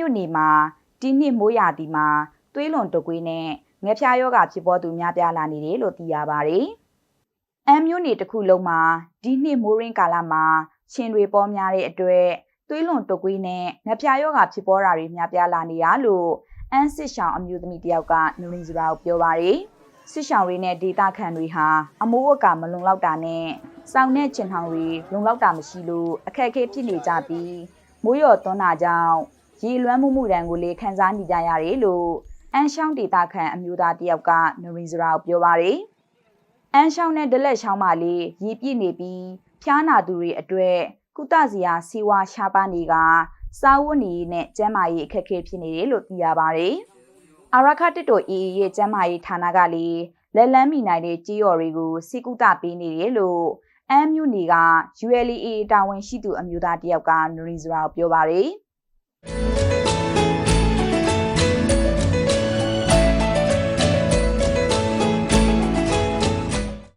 မြို့နေမှာဒီနှစ်မိုးရာသီမှာသွေးလွန်တုပ်ကွေးနဲ့ငှက်ဖျားယောဂဖြစ်ပေါ်သူများပြားလာနေတယ်လို့သိရပါတယ်။အမ်မြို့နေတစ်ခုလုံးမှာဒီနှစ်မိုးရင်းကာလမှာရှင်တွေပေါ်များတဲ့အတွက်သွေးလွန်တုပ်ကွေးနဲ့ငှက်ဖျားယောဂဖြစ်ပေါ်တာတွေများပြားလာနေရလို့အန်းစစ်ရှောင်းအမျိုးသမီးတယောက်ကနရင်းစရာကိုပြောပါတယ်။စစ်ရှောင်းတွေနဲ့ဒေတာခန်တွေဟာအမိုးအကာမလုံလောက်တာနဲ့စောင်းတဲ့ချင်ထောင်တွေလုံလောက်တာမရှိလို့အခက်အခဲဖြစ်နေကြပြီးမိုးရော်သွန်းတာကြောင့် ရေလွှမ်းမှုမှုတံကိုလေခန်းစားနေကြရတယ်လို့အန်ရှောင်းဒေတာခန်အမျိုးသားတယောက်ကနရင်းစရာကိုပြောပါတယ်။အန်ရှောင်းနဲ့ဒလက်ရှောင်းမလေးရေပြည့်နေပြီးဖျားနာသူတွေအတွက်ကုသစရာစီဝါရှားပါနေကစားဝတ်နေရေးနဲ့ကျန်းမာရေးအခက်အခဲဖြစ်နေတယ်လို့သိရပါတယ်။အာရခတစ်တိုအေးရဲ့ကျန်းမာရေးဌာနကလည်းလက်လန်းမိနိုင်တဲ့ကြေးရော်တွေကိုစီကုသပေးနေတယ်လို့အမ်မြူနေက ULA တာဝန်ရှိသူအမျိုးသားတယောက်ကနရီဇရာကိုပြောပါတယ်။ Thank you.